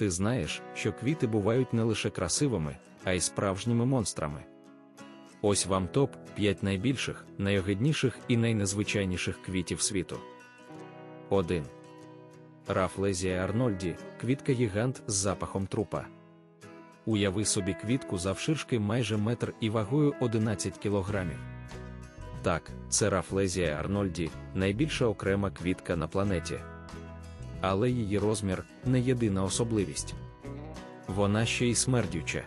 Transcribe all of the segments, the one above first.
Ти знаєш, що квіти бувають не лише красивими, а й справжніми монстрами. Ось вам топ 5 найбільших, найогидніших і найнезвичайніших квітів світу. 1. Рафлезія Арнольді квітка гігант з запахом трупа. Уяви собі квітку завширшки майже метр і вагою 11 кілограмів. Так, це Рафлезія Арнольді, найбільша окрема квітка на планеті. Але її розмір не єдина особливість. Вона ще й смердюча.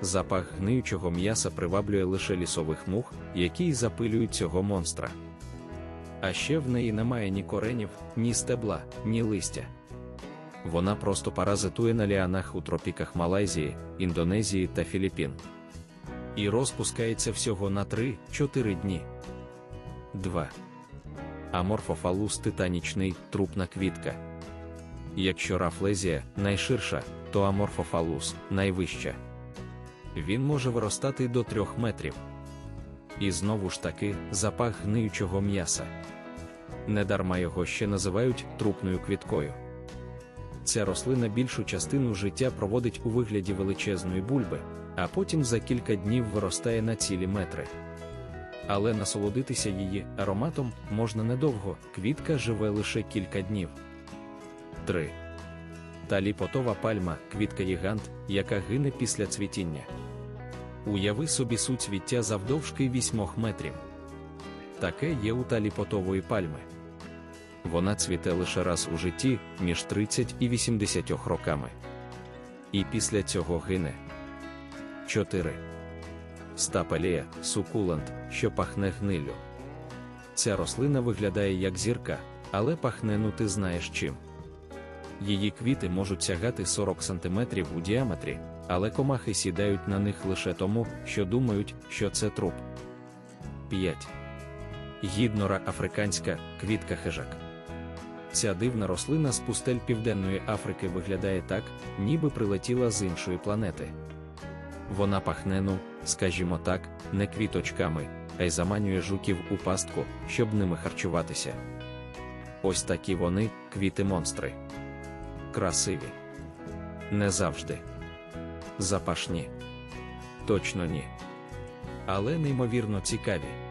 Запах гниючого м'яса приваблює лише лісових мух, які й запилюють цього монстра. А ще в неї немає ні коренів, ні стебла, ні листя. Вона просто паразитує на ліанах у тропіках Малайзії, Індонезії та Філіппін. І розпускається всього на 3-4 дні. 2. Аморфофалус титанічний трупна квітка. Якщо рафлезія найширша, то аморфофалус найвища. Він може виростати до 3 метрів. І знову ж таки запах гниючого м'яса. Недарма його ще називають трупною квіткою. Ця рослина більшу частину життя проводить у вигляді величезної бульби, а потім за кілька днів виростає на цілі метри. Але насолодитися її ароматом можна недовго, квітка живе лише кілька днів. 3. Таліпотова пальма квітка гігант, яка гине після цвітіння. Уяви собі суцвіття завдовжки 8 метрів. Таке є у таліпотової пальми. Вона цвіте лише раз у житті між 30 і 80 роками. І після цього гине. 4. Стапелія сукулент, що пахне гнилю. Ця рослина виглядає як зірка, але пахне ну ти знаєш чим. Її квіти можуть сягати 40 см у діаметрі, але комахи сідають на них лише тому, що думають, що це труп. 5. Гіднора африканська квітка хижак. Ця дивна рослина з пустель Південної Африки виглядає так, ніби прилетіла з іншої планети. Вона пахне, ну, скажімо так, не квіточками, а й заманює жуків у пастку, щоб ними харчуватися. Ось такі вони, квіти-монстри. Красиві. Не завжди. Запашні. Точно ні. Але неймовірно цікаві.